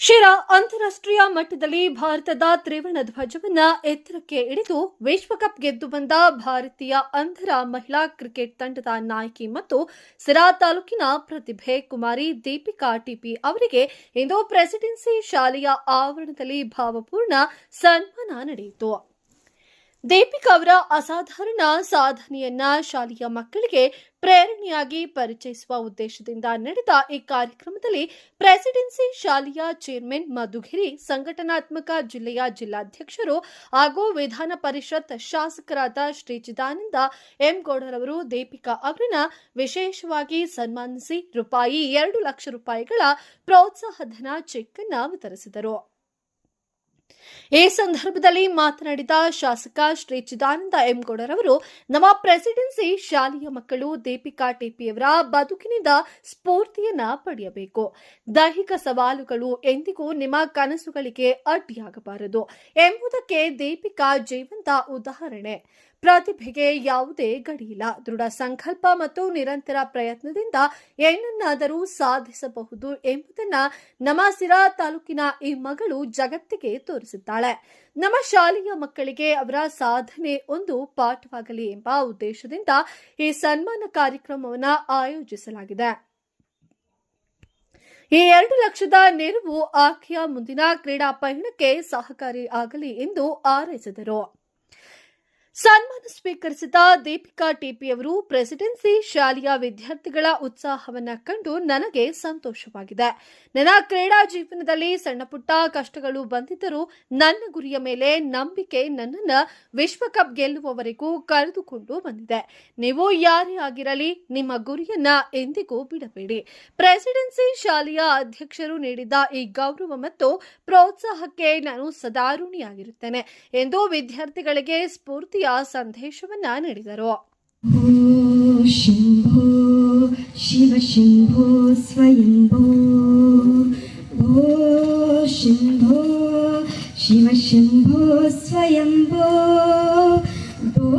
ಶಿರಾ ಅಂತಾರಾಷ್ಟ್ರೀಯ ಮಟ್ಟದಲ್ಲಿ ಭಾರತದ ತ್ರಿವರ್ಣ ಧ್ವಜವನ್ನ ಎತ್ತರಕ್ಕೆ ಇಳಿದು ವಿಶ್ವಕಪ್ ಗೆದ್ದು ಬಂದ ಭಾರತೀಯ ಅಂಧರ ಮಹಿಳಾ ಕ್ರಿಕೆಟ್ ತಂಡದ ನಾಯಕಿ ಮತ್ತು ಸಿರಾ ತಾಲೂಕಿನ ಪ್ರತಿಭೆ ಕುಮಾರಿ ದೀಪಿಕಾ ಟಿಪಿ ಅವರಿಗೆ ಇಂದು ಪ್ರೆಸಿಡೆನ್ಸಿ ಶಾಲೆಯ ಆವರಣದಲ್ಲಿ ಭಾವಪೂರ್ಣ ಸನ್ಮಾನ ನಡೆಯಿತು. ದೀಪಿಕಾ ಅವರ ಅಸಾಧಾರಣ ಸಾಧನೆಯನ್ನ ಶಾಲೆಯ ಮಕ್ಕಳಿಗೆ ಪ್ರೇರಣೆಯಾಗಿ ಪರಿಚಯಿಸುವ ಉದ್ದೇಶದಿಂದ ನಡೆದ ಈ ಕಾರ್ಯಕ್ರಮದಲ್ಲಿ ಪ್ರೆಸಿಡೆನ್ಸಿ ಶಾಲೆಯ ಚೇರ್ಮನ್ ಮಧುಗಿರಿ, ಸಂಘಟನಾತ್ಮಕ ಜಿಲ್ಲೆಯ ಜಿಲ್ಲಾಧ್ಯಕ್ಷರು ಹಾಗೂ ವಿಧಾನ ಪರಿಷತ್ ಶಾಸಕರಾದ ಶ್ರೀ ಚಿದಾನಂದ ಎಂ ಗೌಡರವರು ದೀಪಿಕಾ ಅವರನ್ನ ವಿಶೇಷವಾಗಿ ಸನ್ಮಾನಿಸಿ, ರೂಪಾಯಿ ಎರಡು ಲಕ್ಷ ರೂಪಾಯಿಗಳ ಪ್ರೋತ್ಸಾಹಧನ ಚೆಕ್ ಅನ್ನ ವಿತರಿಸಿದರು. ಈ ಸಂದರ್ಭದಲ್ಲಿ ಮಾತನಾಡಿದ ಶಾಸಕ ಶ್ರೀ ಚಿದಾನಂದ ಎಂ ಅವರು ನಮ್ಮ ಪ್ರೆಸಿಡೆನ್ಸಿ ಶಾಲೆಯ ಮಕ್ಕಳು ದೀಪಿಕಾ ಟಿಪಿಯವರ ಬದುಕಿನಿಂದ ಸ್ಫೂರ್ತಿಯನ್ನ ಪಡೆಯಬೇಕು. ದೈಹಿಕ ಸವಾಲುಗಳು ಎಂದಿಗೂ ನಿಮ್ಮ ಕನಸುಗಳಿಗೆ ಅಡ್ಡಿಯಾಗಬಾರದು ಎಂಬುದಕ್ಕೆ ದೀಪಿಕಾ ಜೀವಂತ ಉದಾಹರಣೆ. ಪ್ರತಿಭೆಗೆ ಯಾವುದೇ ಗಡಿಯಿಲ್ಲ. ದೃಢ ಸಂಕಲ್ಪ ಮತ್ತು ನಿರಂತರ ಪ್ರಯತ್ನದಿಂದ ಏನನ್ನಾದರೂ ಸಾಧಿಸಬಹುದು ಎಂಬುದನ್ನ ನಮ್ಮ ಸಿರಾ ತಾಲೂಕಿನ ಈ ಮಗಳು ಜಗತ್ತಿಗೆ ತೋರಿಸಿದ್ದಾಳೆ ನಮ್ಮ ಶಾಲೆಯ ಮಕ್ಕಳಿಗೆ ಅವರ ಸಾಧನೆ ಒಂದು ಪಾಠವಾಗಲಿ ಎಂಬ ಉದ್ದೇಶದಿಂದ ಈ ಸನ್ಮಾನ ಕಾರ್ಯಕ್ರಮವನ್ನು ಆಯೋಜಿಸಲಾಗಿದೆ. ಈ ಎರಡು ಲಕ್ಷದ ನೆರವು ಆಕೆಯ ಮುಂದಿನ ಕ್ರೀಡಾ ಪಯಣಕ್ಕೆ ಸಹಕಾರಿ ಆಗಲಿ ಎಂದು ಹಾರೈಸಿದರು. ಸನ್ಮಾನ ಸ್ವೀಕರಿಸಿದ ದೀಪಿಕಾ ಟಿಪಿ ಅವರು ಪ್ರೆಸಿಡೆನ್ಸಿ ಶಾಲೆಯ ವಿದ್ಯಾರ್ಥಿಗಳ ಉತ್ಸಾಹವನ್ನ ಕಂಡು ನನಗೆ ಸಂತೋಷವಾಗಿದೆ. ನನ್ನ ಕ್ರೀಡಾ ಜೀವನದಲ್ಲಿ ಸಣ್ಣ ಪುಟ್ಟ ಕಷ್ಟಗಳು ಬಂದಿದ್ದರೂ ನನ್ನ ಗುರಿಯ ಮೇಲೆ ನಂಬಿಕೆ ನನ್ನನ್ನು ವಿಶ್ವಕಪ್ ಗೆಲ್ಲುವವರೆಗೂ ಕರೆದುಕೊಂಡು ಬಂದಿದೆ. ನೀವು ಯಾರೇ ಆಗಿರಲಿ ನಿಮ್ಮ ಗುರಿಯನ್ನ ಎಂದಿಗೂ ಬಿಡಬೇಡಿ. ಪ್ರೆಸಿಡೆನ್ಸಿ ಶಾಲೆಯ ಅಧ್ಯಕ್ಷರು ನೀಡಿದ ಈ ಗೌರವ ಮತ್ತು ಪ್ರೋತ್ಸಾಹಕ್ಕೆ ನಾನು ಸದಾರುಣಿಯಾಗಿರುತ್ತೇನೆ ಎಂದು ವಿದ್ಯಾರ್ಥಿಗಳಿಗೆ ಸ್ಫೂರ್ತಿಯ ಸಂದೇಶವನ್ನ ನೀಡಿದರು ಶಿಂಭೋ ಶಿವ ಶಿಂಭೋ ಸ್ವಯಂಭೋ ಭೋ ಶಿಂಭೋ ಶಿವ ಶಿಂಭೋ ಸ್ವಯಂಭೋ ಭೋ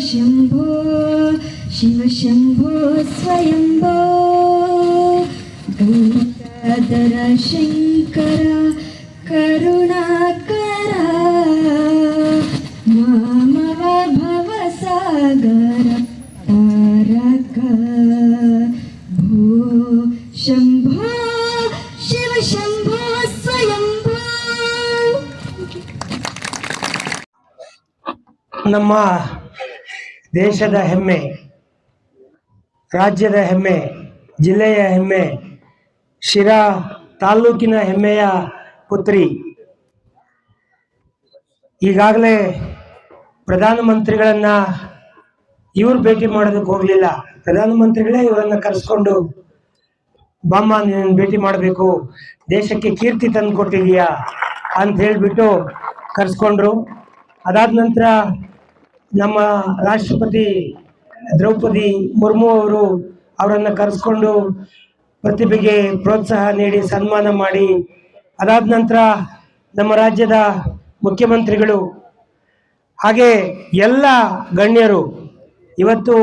ಶಿಂಭೋ ಶಿವ ಶಿಂಭೋ ಸ್ವಯಂಭೋ ಗೌತಾದರ ಶಂಕರ ಕರುಣಾಕ शम्भो शिव शम्भो स्वयम्भो ನಮ್ಮ ದೇಶದ ಹೆಮ್ಮೆ ರಾಜ್ಯದ ಹೆಮ್ಮೆ ಜಿಲ್ಲೆಯ ಹೆಮ್ಮೆ ಶಿರಾ ತಾಲ್ಲೂಕಿನ ಹೆಮ್ಮೆಯ ಪುತ್ರಿ ಈಗಾಗಲೇ ಪ್ರಧಾನಮಂತ್ರಿಗಳನ್ನ ಇವ್ರು ಭೇಟಿ ಮಾಡೋದಕ್ಕೆ ಹೋಗಲಿಲ್ಲ ಪ್ರಧಾನಮಂತ್ರಿಗಳೇ ಇವರನ್ನ ಕರೆಸ್ಕೊಂಡು ಬಾಮ್ಮ ನೀನು ಭೇಟಿ ಮಾಡಬೇಕು. ದೇಶಕ್ಕೆ ಕೀರ್ತಿ ತಂದು ಕೊಟ್ಟಿದೀಯಾ ಅಂತ ಹೇಳಿಬಿಟ್ಟು ಕರೆಸ್ಕೊಂಡ್ರು. ಅದಾದ ನಂತರ ನಮ್ಮ ರಾಷ್ಟ್ರಪತಿ ದ್ರೌಪದಿ ಮುರ್ಮು ಅವರು ಅವರನ್ನು ಕರೆಸ್ಕೊಂಡು ಪ್ರತಿಭೆಗೆ ಪ್ರೋತ್ಸಾಹ ನೀಡಿ, ಸನ್ಮಾನ ಮಾಡಿ. ಅದಾದ ನಂತರ ನಮ್ಮ ರಾಜ್ಯದ ಮುಖ್ಯಮಂತ್ರಿಗಳು, ಹಾಗೆ ಎಲ್ಲ ಗಣ್ಯರು. ಇವತ್ತು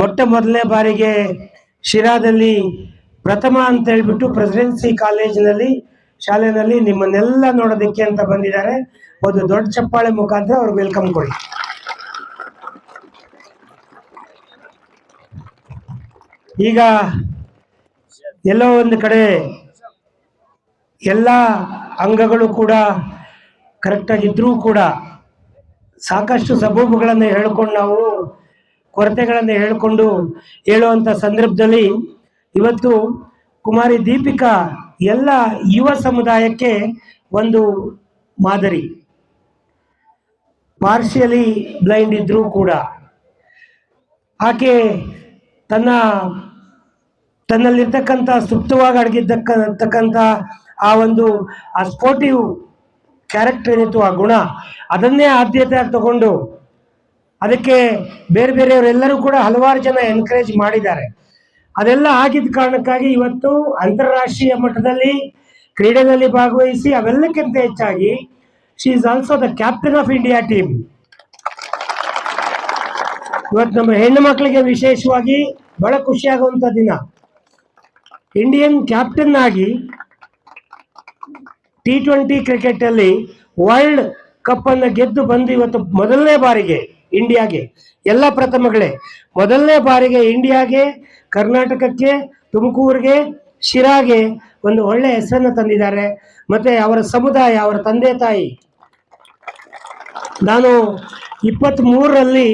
ಮೊಟ್ಟ ಮೊದಲನೇ ಬಾರಿಗೆ ಶಿರಾದಲ್ಲಿ ಪ್ರಥಮ ಅಂತ ಹೇಳ್ಬಿಟ್ಟು ಪ್ರೆಸಿಡೆನ್ಸಿ ಕಾಲೇಜಿನಲ್ಲಿ ಶಾಲೆಯಲ್ಲಿ ನಿಮ್ಮನ್ನೆಲ್ಲ ನೋಡೋದಕ್ಕೆ ಅಂತ ಬಂದಿದ್ದಾರೆ. ಒಂದು ದೊಡ್ಡ ಚಪ್ಪಾಳೆ ಮುಖಾಂತರ ಅವ್ರಿಗೆ ವೆಲ್ಕಮ್ ಕೊಡಿ. ಈಗ ಎಲ್ಲೋ ಒಂದು ಕಡೆ ಎಲ್ಲ ಅಂಗಗಳು ಕೂಡ ಕರೆಕ್ಟಾಗಿದ್ದರೂ ಕೂಡ ಸಾಕಷ್ಟು ಸಬೂಬುಗಳನ್ನು ಹೇಳ್ಕೊಂಡು ನಾವು ಕೊರತೆಗಳನ್ನು ಹೇಳಿಕೊಂಡು ಹೇಳುವಂಥ ಸಂದರ್ಭದಲ್ಲಿ ಇವತ್ತು ಕುಮಾರಿ ದೀಪಿಕಾ ಎಲ್ಲ ಯುವ ಸಮುದಾಯಕ್ಕೆ ಒಂದು ಮಾದರಿ. ಪಾರ್ಷಿಯಲಿ ಬ್ಲೈಂಡ್ ಇದ್ರೂ ಕೂಡ. ಆಕೆ ತನ್ನ, ತನ್ನಲ್ಲಿರ್ತಕ್ಕಂಥ ಸುಪ್ತವಾಗಿ ಅಡಗಿದ್ದಕ್ಕಂಥ ಆ ಒಂದು, ಆ ಸ್ಪೋರ್ಟಿವ್ ಕ್ಯಾರೆಕ್ಟರ್ ಏನಿತ್ತು ಆ ಗುಣ, ಅದನ್ನೇ ಆದ್ಯತೆ ತಗೊಂಡು, ಅದಕ್ಕೆ ಬೇರೆ ಬೇರೆಯವರೆಲ್ಲರೂ ಕೂಡ ಹಲವಾರು ಜನ ಎನ್ಕರೇಜ್ ಮಾಡಿದ್ದಾರೆ. ಅದೆಲ್ಲ ಆಗಿದ್ದ ಕಾರಣಕ್ಕಾಗಿ ಇವತ್ತು ಅಂತಾರಾಷ್ಟ್ರೀಯ ಮಟ್ಟದಲ್ಲಿ ಕ್ರೀಡೆಯಲ್ಲಿ ಭಾಗವಹಿಸಿ ಅವೆಲ್ಲಕ್ಕಿಂತ ಹೆಚ್ಚಾಗಿ she is also the captain of India team ಇವತ್ತು ನಮ್ಮ ಹೆಣ್ಣು ಮಕ್ಕಳಿಗೆ ವಿಶೇಷವಾಗಿ ಬಹಳ ಖುಷಿಯಾಗುವಂತ ದಿನ. ಇಂಡಿಯನ್ ಕ್ಯಾಪ್ಟನ್ ಆಗಿ ಟಿ ಟ್ವೆಂಟಿ ಕ್ರಿಕೆಟಲ್ಲಿ ವರ್ಲ್ಡ್ ಕಪ್ ಅನ್ನು ಗೆದ್ದು ಬಂದು ಇವತ್ತು ಮೊದಲನೇ ಬಾರಿಗೆ ಇಂಡಿಯಾಗೆ, ಎಲ್ಲ ಪ್ರಥಮಗಳೇ. ಮೊದಲನೇ ಬಾರಿಗೆ ಇಂಡಿಯಾಗೆ, ಕರ್ನಾಟಕಕ್ಕೆ, ತುಮಕೂರಿಗೆ, ಶಿರಾಗೆ ಒಂದು ಒಳ್ಳೆ ಹೆಸರನ್ನು ತಂದಿದ್ದಾರೆ. ಮತ್ತೆ ಅವರ ಸಮುದಾಯ, ಅವರ ತಂದೆ ತಾಯಿ. ನಾನು ಇಪ್ಪತ್ತ್ ಮೂರರಲ್ಲಿ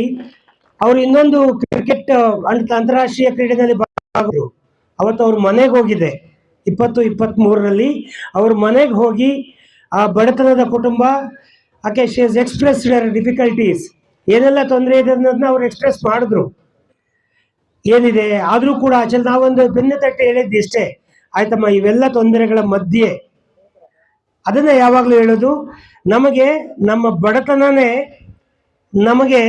ಅವರು ಇನ್ನೊಂದು ಕ್ರಿಕೆಟ್ ಅಂತ ಅಂತಾರಾಷ್ಟ್ರೀಯ ಕ್ರೀಡೆಯಲ್ಲಿ ಭಾಗರು ಅವತ್ತು ಅವ್ರ ಮನೆಗೆ ಹೋಗಿದೆ ಇಪ್ಪತ್ತು ಇಪ್ಪತ್ತ್ ಮೂರರಲ್ಲಿ ಅವ್ರ ಮನೆಗೆ ಹೋಗಿ ಆ ಬಡತನದ ಕುಟುಂಬ, ಆಕೆ ಶಿ ಎಕ್ಸ್ಪ್ರೆಸ್ ಡಿಫಿಕಲ್ಟೀಸ್ ಏನೆಲ್ಲ ತೊಂದರೆ ಇದೆ ಅನ್ನೋದನ್ನ ಅವ್ರು ಎಕ್ಸ್ಪ್ರೆಸ್ ಮಾಡಿದ್ರು. ಏನಿದೆ? ಆದರೂ ಕೂಡ ಆಚಲ್ ನಾವೊಂದು ಬೆನ್ನು ತಟ್ಟೆ ಹೇಳಿದ್ದು ಇಷ್ಟೇ. ಆಯ್ತಮ್ಮ, ಇವೆಲ್ಲ ತೊಂದರೆಗಳ ಮಧ್ಯೆ. ಅದನ್ನ ಯಾವಾಗಲೂ ಹೇಳೋದು, ನಮಗೆ ನಮ್ಮ ಬಡತನನೇ ನಮಗೆ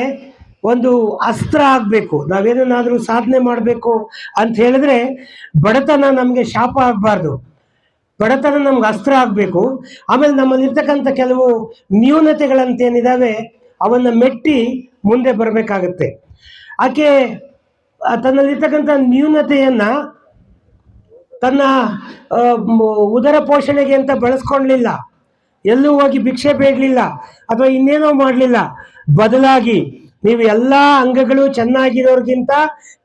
ಒಂದು ಅಸ್ತ್ರ ಆಗಬೇಕು. ನಾವೇನಾದ್ರೂ ಸಾಧನೆ ಮಾಡಬೇಕು ಅಂತ ಹೇಳಿದ್ರೆ ಬಡತನ ನಮಗೆ ಶಾಪ ಆಗಬಾರ್ದು. ಬಡತನ ನಮ್ಗೆ ಅಸ್ತ್ರ ಆಗಬೇಕು. ಆಮೇಲೆ ನಮ್ಮಲ್ಲಿರ್ತಕ್ಕಂಥ ಕೆಲವು ನ್ಯೂನತೆಗಳಂತೇನಿದಾವೆ ಅವನ್ನ ಮೆಟ್ಟಿ ಮುಂದೆ ಬರಬೇಕಾಗತ್ತೆ. ಆಕೆ ತನ್ನಲ್ಲಿರ್ತಕ್ಕಂಥ ನ್ಯೂನತೆಯನ್ನ ತನ್ನ ಉದರ ಪೋಷಣೆಗೆ ಅಂತ ಬಳಸ್ಕೊಳ್ಲಿಲ್ಲ ಎಲ್ಲೂ ಹೋಗಿ ಭಿಕ್ಷೆ ಬೇಡಲಿಲ್ಲ ಅಥವಾ ಇನ್ನೇನೋ ಮಾಡಲಿಲ್ಲ. ಬದಲಾಗಿ ನೀವು ಎಲ್ಲ ಅಂಗಗಳು ಚೆನ್ನಾಗಿರೋರ್ಗಿಂತ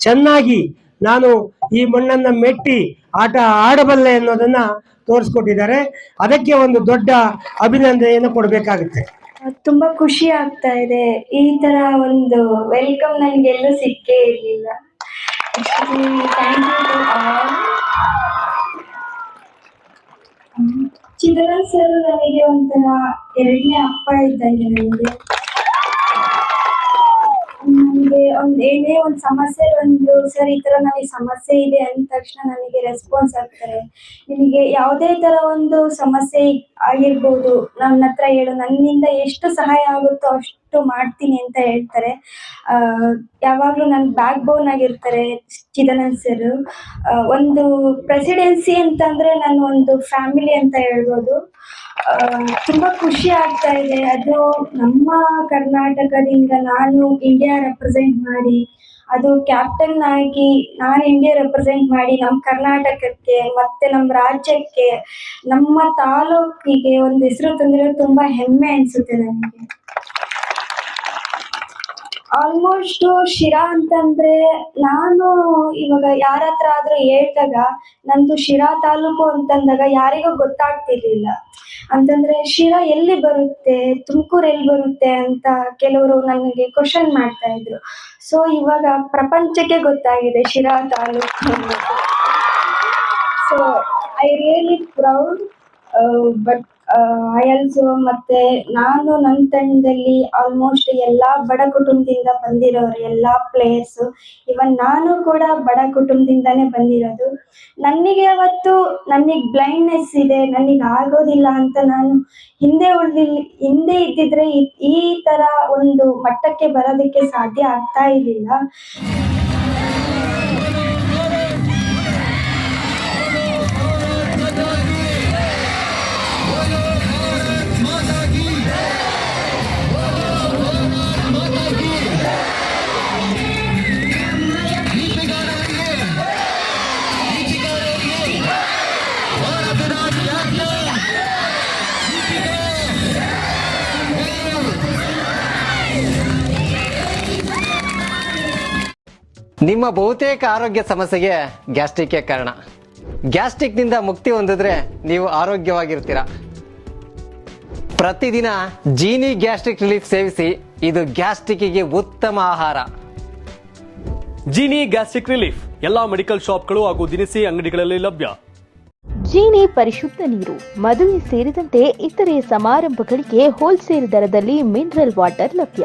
ಚೆನ್ನಾಗಿ ನಾನು ಈ ಮಣ್ಣನ್ನ ಮೆಟ್ಟಿ ಆಟ ಆಡಬಲ್ಲೆ ಅನ್ನೋದನ್ನು ತೋರಿಸ್ಕೊಟ್ಟಿದ್ದಾರೆ. ಅದಕ್ಕೆ ಒಂದು ದೊಡ್ಡ ಅಭಿನಂದನೆಯನ್ನು ಕೊಡಬೇಕಾಗುತ್ತೆ. ತುಂಬಾ ಖುಷಿ ಆಗ್ತಾ ಇದೆ. ಈ ತರ ಒಂದು ವೆಲ್ಕಮ್ ನನಗೆಲ್ಲೂ ಸಿಕ್ಕೇ ಇರಲಿಲ್ಲ. ಚಿದರನ್ ಸರ್ ನನಗೆ ಒಂಥರ ಎರಡನೇ ಅಪ್ಪ ಇದ್ದಂಗೆ ನನಗೆ. ಒಂದು ಏನೇ ಒಂದು ಸಮಸ್ಯೆ ಒಂದು ಸರ್, ಈ ತರ ನನಗೆ ಸಮಸ್ಯೆ ಇದೆ ಅಂದ ತಕ್ಷಣ ನನಗೆ ರೆಸ್ಪಾನ್ಸ್ ಆಗ್ತಾರೆ. ನಿಮಗೆ ಯಾವುದೇ ತರ ಒಂದು ಸಮಸ್ಯೆ ಆಗಿರ್ಬೋದು ನನ್ನ ಹತ್ರ ಹೇಳು, ನನ್ನಿಂದ ಎಷ್ಟು ಸಹಾಯ ಆಗುತ್ತೋ ಅಷ್ಟು ಮಾಡ್ತೀನಿ ಅಂತ ಹೇಳ್ತಾರೆ. ಯಾವಾಗಲೂ ನನ್ನ ಬ್ಯಾಕ್ ಬೋನ್ ಆಗಿರ್ತಾರೆ ಚಿದಾನಂದ್ ಸರ್ ಒಂದು ಪ್ರೆಸಿಡೆನ್ಸಿ ಅಂತಂದ್ರೆ ನಾನು ಒಂದು ಫ್ಯಾಮಿಲಿ ಅಂತ ಹೇಳ್ಬೋದು. ತುಂಬಾ ಖುಷಿ ಆಗ್ತಾ ಇದೆ. ಅದು ನಮ್ಮ ಕರ್ನಾಟಕದಿಂದ ನಾನು ಇಂಡಿಯಾ ರೆಪ್ರೆಸೆಂಟ್ ಮಾಡಿ, ಅದು ಕ್ಯಾಪ್ಟನ್ ಆಗಿ ನಾನು ಇಂಡಿಯಾ ರೆಪ್ರೆಸೆಂಟ್ ಮಾಡಿ ನಮ್ಮ ಕರ್ನಾಟಕಕ್ಕೆ, ಮತ್ತೆ ನಮ್ಮ ರಾಜ್ಯಕ್ಕೆ, ನಮ್ಮ ತಾಲೂಕಿಗೆ ಒಂದು ಹೆಸರು ತಂದಿರೋದು ತುಂಬಾ ಹೆಮ್ಮೆ ಅನ್ಸುತ್ತೆ ನನಗೆ. ಆಲ್ಮೋಸ್ಟ್ ಶಿರಾ ಅಂತಂದ್ರೆ ನಾನು ಇವಾಗ ಯಾರ ಹತ್ರ ಆದ್ರೂ ಹೇಳ್ದಾಗ ನಂದು ಶಿರಾ ತಾಲೂಕು ಅಂತಂದಾಗ ಯಾರಿಗೂ ಗೊತ್ತಾಗ್ತಿರ್ಲಿಲ್ಲ. ಅಂತಂದ್ರೆ ಶಿರಾ ಎಲ್ಲಿ ಬರುತ್ತೆ, ತುಮಕೂರು ಎಲ್ಲಿ ಬರುತ್ತೆ ಅಂತ ಕೆಲವರು ನನಗೆ ಕ್ವಶನ್ ಮಾಡ್ತಾ ಇದ್ರು. ಸೊ ಇವಾಗ ಪ್ರಪಂಚಕ್ಕೆ ಗೊತ್ತಾಗಿದೆ Sira taluk so I really proud but I also ಮತ್ತೆ ನಾನು ನನ್ನ ತಂಡದಲ್ಲಿ ಆಲ್ಮೋಸ್ಟ್ ಎಲ್ಲ ಬಡ ಕುಟುಂಬದಿಂದ ಬಂದಿರೋರು, ಎಲ್ಲ ಪ್ಲೇಯರ್ಸ್ ಇವನ್ ನಾನು ಕೂಡ ಬಡ ಕುಟುಂಬದಿಂದಾನೇ ಬಂದಿರೋದು. ನನಗೆ ಅವತ್ತು ನನಗೆ ಬ್ಲೈಂಡ್ನೆಸ್ ಇದೆ ನನಗೆ ಆಗೋದಿಲ್ಲ ಅಂತ ನಾನು ಹಿಂದೆ ಉಳಿದಿಲ್ಲ ಹಿಂದೆ ಇದ್ದಿದ್ರೆ ಈ- ತರ ಒಂದು ಮಟ್ಟಕ್ಕೆ ಬರೋದಕ್ಕೆ ಸಾಧ್ಯ ಆಗ್ತಾ ಇರಲಿಲ್ಲ. ನಿಮ್ಮ ಬಹುತೇಕ ಆರೋಗ್ಯ ಸಮಸ್ಯೆಗೆ ಗ್ಯಾಸ್ಟ್ರಿಕ್ಕೇ ಕಾರಣ. ಗ್ಯಾಸ್ಟ್ರಿಕ್ನಿಂದ ಮುಕ್ತಿ ಹೊಂದಿದ್ರೆ ನೀವು ಆರೋಗ್ಯವಾಗಿರ್ತೀರ. ಪ್ರತಿದಿನ ಜೀನಿ ಗ್ಯಾಸ್ಟ್ರಿಕ್ ರಿಲೀಫ್ ಸೇವಿಸಿ ಇದು ಗ್ಯಾಸ್ಟ್ರಿಕ್ಕಿಗೆ ಉತ್ತಮ ಆಹಾರ. ಜೀನಿ ಗ್ಯಾಸ್ಟ್ರಿಕ್ ರಿಲೀಫ್ ಎಲ್ಲಾ ಮೆಡಿಕಲ್ ಶಾಪ್ಗಳು ಹಾಗೂ ದಿನಸಿ ಅಂಗಡಿಗಳಲ್ಲಿ ಲಭ್ಯ. ಜೀನಿ ಪರಿಶುದ್ಧ ನೀರು ಮದುವೆ ಸೇರಿದಂತೆ ಇತರೆ ಸಮಾರಂಭಗಳಿಗೆ ಹೋಲ್ಸೇಲ್ ದರದಲ್ಲಿ ಮಿನರಲ್ ವಾಟರ್ ಲಭ್ಯ.